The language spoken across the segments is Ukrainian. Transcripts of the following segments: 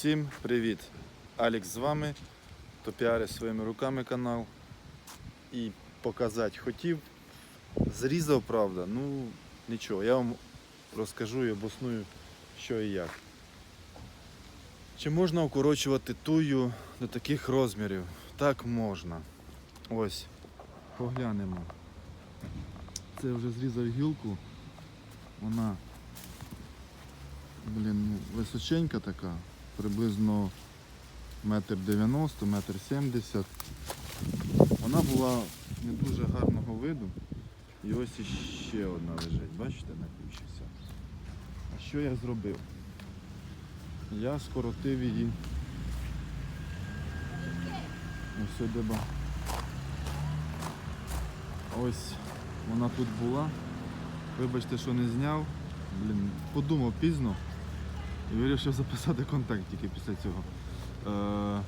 Усім привіт! Алікс з вами. Топіари своїми руками канал. І показати хотів. Зрізав, правда, ну нічого, я вам розкажу і обосную, що і як. Чи можна укорочувати тую до таких розмірів? Так можна. Ось, поглянемо. Це вже зрізав гілку. Вона Блін, височенька така, приблизно метр дев'яносто, метр сімдесят. Вона була не дуже гарного виду. І ось іще одна лежить, бачите, на. А що я зробив? Я скоротив її. Ось сюди. ба- Ось вона тут була. Вибачте, що не зняв. Блін, подумав пізно і вирішив записати контакт тільки після цього. Е,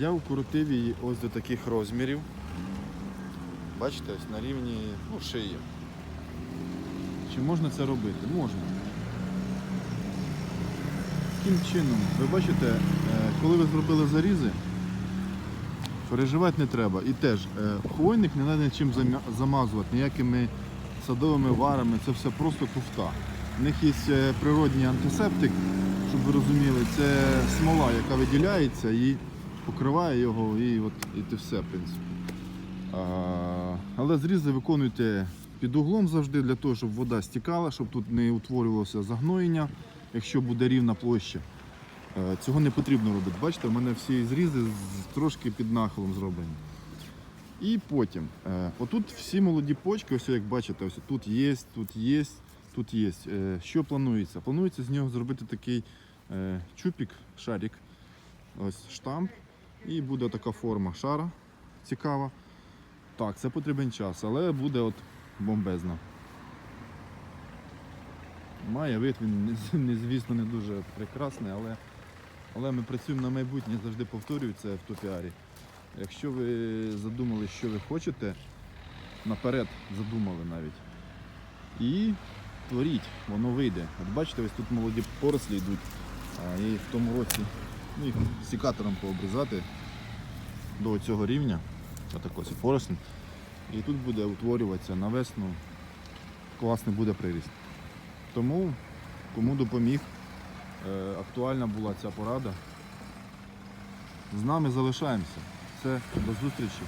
я укоротив її ось до таких розмірів. Бачите, ось на рівні ну, шиї. Чи можна це робити? Можна. Таким чином, ви бачите, е, коли ви зробили зарізи, переживати не треба. І теж е, хвойник не треба нічим замазувати, ніякими садовими варами, це все просто туфта. У них є е, природній антисептик, щоб ви розуміли, це смола, яка виділяється і покриває його, і от і те все, в принципі. А, але зрізи виконуйте під углом завжди, для того, щоб вода стікала, щоб тут не утворювалося загноєння, якщо буде рівна площа. Е, Цього не потрібно робити. Бачите, в мене всі зрізи трошки під нахилом зроблені. І потім, е, отут всі молоді почки, ось як бачите, ось тут є, тут є, тут є. Е, Що планується? Планується з нього зробити такий е, чупік, шарик, ось штамп, і буде така форма шара цікава. Так, це потрібен час, але буде от бомбезно. Має вид, він звісно не дуже прекрасний, але, але ми працюємо на майбутнє, завжди повторюю це в топіарі. Якщо ви задумали, що ви хочете, наперед задумали навіть. І творіть, воно вийде. От бачите, ось тут молоді порослі йдуть. А, і в тому році ну, їх сікатором пообрізати до цього рівня. Отак ось і. І тут буде утворюватися на весну. Класний буде приріст. Тому кому допоміг, е, актуальна була ця порада. З нами залишаємося. Все, до зустрічі.